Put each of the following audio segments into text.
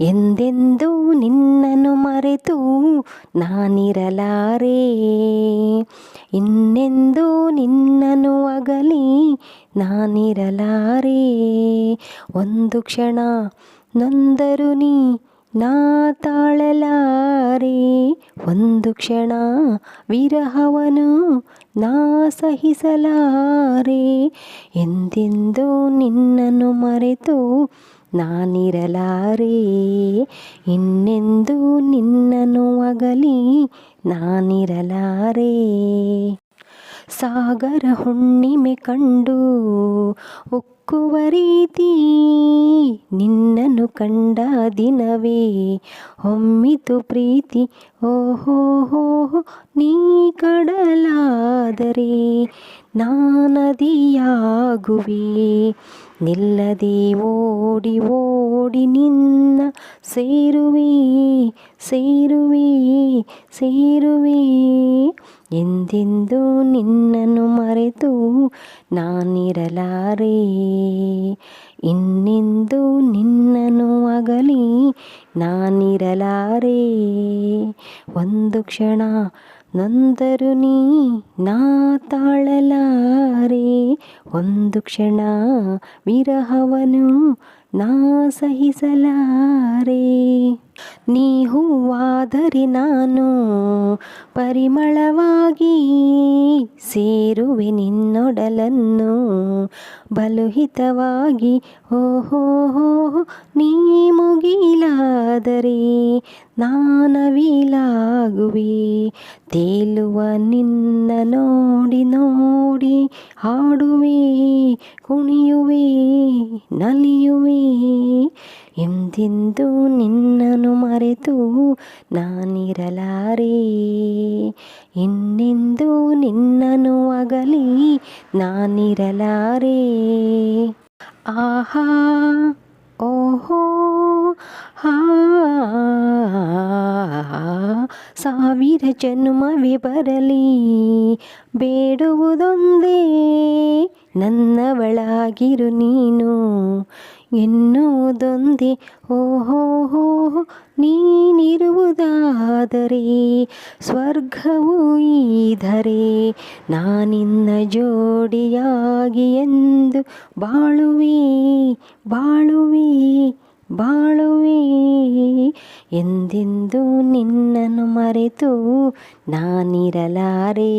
ಎಂದೆಂದೂ ನಿನ್ನನ್ನು ಮರೆತು ನಾನಿರಲಾರೆ. ಇನ್ನೆಂದೂ ನಿನ್ನನ್ನು ಅಗಲಿ ನಾನಿರಲಾರೆ. ಒಂದು ಕ್ಷಣ ನೊಂದರು ನೀ ನಾ ತಾಳಲಾರೆ. ಒಂದು ಕ್ಷಣ ವಿರಹವನು ನಾ ಸಹಿಸಲಾರೆ. ಎಂದೆಂದೂ ನಿನ್ನನ್ನು ಮರೆತು ನಾನಿರಲಾರೆ ಇನ್ನೆಂದೂ ನಿನ್ನನು ಅಗಲಿ ನಾನಿರಲಾರೆ. ಸಾಗರ ಹುಣ್ಣಿಮೆ ಕಂಡು ಉಕ್ಕುವ ರೀತಿ ನಿನ್ನನ್ನು ಕಂಡ ದಿನವೇ ಹೊಮ್ಮಿತು ಪ್ರೀತಿ. ಓಹೋ, ಹೋ ನೀ ಕಡಲಾದರೆ ನಾನದಿಯಾಗುವೆ ನಿಲ್ಲದೆ ಓಡಿ ಓಡಿ ನಿನ್ನ ಸೇರುವೆ ಸೇರುವೆ ಸೇರುವೆ. ಎಂದೆಂದೂ ನಿನ್ನನ್ನು ಮರೆತು ನಾನಿರಲಾರೆ. ಇನ್ನೆಂದು ನಿನ್ನನ್ನು ಅಗಲಿ ನಾನಿರಲಾರೆ. ಒಂದು ಕ್ಷಣ ನೊಂದರು ನೀ ನಾ ತಾಳಲಾರೆ. ಒಂದು ಕ್ಷಣ ವಿರಹವನು ನಾ ಸಹಿಸಲಾರೆ ನೀ ಹೂವಾದರೆ ನಾನು ಪರಿಮಳವಾಗಿ ಸೇರುವೆ ನಿನ್ನೊಡಲನ್ನು. ಬಲುಹಿತವಾಗಿ ಓಹೋ ನೀ ಮುಗಿಲಾದರೆ ನಾನವಿಲಾಗುವೆ ತೇಲುವ ನಿನ್ನ ನೋಡಿ ನೋಡಿ ಹಾಡುವೆ ಕುಣಿಯುವೆ ನಲಿಯುವೆ. ಎಂದೆಂದು ನಿನ್ನನ್ನು ಮರೆತು ನಾನಿರಲಾರೆ. ಇನ್ನೆಂದೂ ನಿನ್ನನ್ನು ಅಗಲಿ ನಾನಿರಲಾರೆ. ಆಹಾ ಓಹೋ ಹಾ. ಸಾವಿರ ಜನ್ಮವೇ ಬರಲಿ ಬೇಡುವುದೊಂದೇ ನನ್ನವಳಾಗಿರು ನೀನು ಎನ್ನುವುದೊಂದೇ. ಓಹೋ ಹೋ ನೀನಿರುವುದಾದರೆ ಸ್ವರ್ಗವು ಇದರೆ ನಾನಿನ್ನ ಜೋಡಿಯಾಗಿ ಎಂದು ಬಾಳುವೆ ಬಾಳುವೆ ಬಾಳುವೆ ಎಂದೆಂದೂ ನಿನ್ನನ್ನು ಮರೆತು ನಾನಿರಲಾರೆ?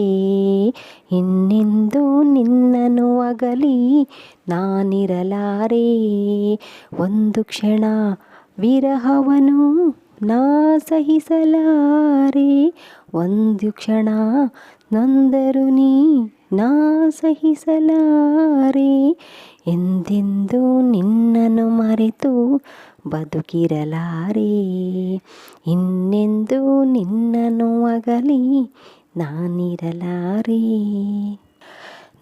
ಇನ್ನೆಂದೂ ನಿನ್ನನ್ನು ಅಗಲಿ ನಾನಿರಲಾರೆ? ಒಂದು ಕ್ಷಣ ವಿರಹವನು ನಾ ಸಹಿಸಲಾರೆ. ಒಂದು ಕ್ಷಣ ನೊಂದರು ನೀ ನಾ ಸಹಿಸಲಾರೆ. ಎಂದೆಂದು ನಿನ್ನನ್ನು ಮರೆತು ಬದುಕಿರಲಾರೆ. ಇನ್ನೆಂದೂ ನಿನ್ನನ್ನು ಅಗಲಿ ನಾನಿರಲಾರೆ.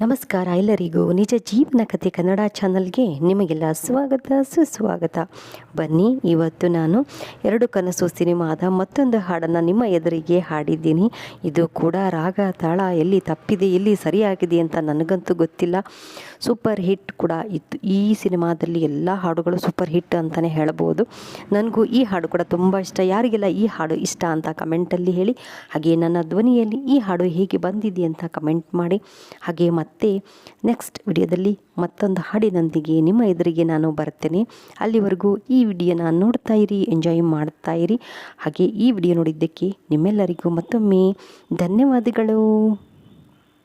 ನಮಸ್ಕಾರ ಎಲ್ಲರಿಗೂ. ನಿಜ ಜೀವನ ಕಥೆ ಕನ್ನಡ ಚಾನಲ್ಗೆ ನಿಮಗೆಲ್ಲ ಸ್ವಾಗತ, ಸುಸ್ವಾಗತ. ಬನ್ನಿ, ಇವತ್ತು ನಾನು ಎರಡು ಕನಸು ಸಿನಿಮಾದ ಮತ್ತೊಂದು ಹಾಡನ್ನು ನಿಮ್ಮ ಎದುರಿಗೆ ಹಾಡಿದ್ದೀನಿ. ಇದು ಕೂಡ ರಾಗ, ತಾಳ, ಎಲ್ಲಿ ತಪ್ಪಿದೆ, ಎಲ್ಲಿ ಸರಿಯಾಗಿದೆ ಅಂತ ನನಗಂತೂ ಗೊತ್ತಿಲ್ಲ. ಸೂಪರ್ ಹಿಟ್ ಕೂಡ ಇತ್ತು. ಈ ಸಿನಿಮಾದಲ್ಲಿ ಎಲ್ಲ ಹಾಡುಗಳು ಸೂಪರ್ ಹಿಟ್ ಅಂತಲೇ ಹೇಳ್ಬೋದು. ನನಗೂ ಈ ಹಾಡು ಕೂಡ ತುಂಬ ಇಷ್ಟ. ಯಾರಿಗೆಲ್ಲ ಈ ಹಾಡು ಇಷ್ಟ ಅಂತ ಕಮೆಂಟಲ್ಲಿ ಹೇಳಿ. ಹಾಗೆ ನನ್ನ ಧ್ವನಿಯಲ್ಲಿ ಈ ಹಾಡು ಹೇಗೆ ಬಂದಿದೆ ಅಂತ ಕಮೆಂಟ್ ಮಾಡಿ. ಹಾಗೆ ಮತ್ತೆ ನೆಕ್ಸ್ಟ್ ವಿಡಿಯೋದಲ್ಲಿ ಮತ್ತೊಂದು ಹಾಡಿನೊಂದಿಗೆ ನಿಮ್ಮ ಎದುರಿಗೆ ನಾನು ಬರ್ತೇನೆ ಅಲ್ಲಿವರೆಗೂ ಈ ವಿಡಿಯೋನ ನೋಡ್ತಾ ಇರಿ ಎಂಜಾಯ್ ಮಾಡ್ತಾ ಇರಿ. ಹಾಗೆ ಈ ವಿಡಿಯೋ ನೋಡಿದ್ದಕ್ಕೆ ನಿಮ್ಮೆಲ್ಲರಿಗೂ ಮತ್ತೊಮ್ಮೆ ಧನ್ಯವಾದಗಳು.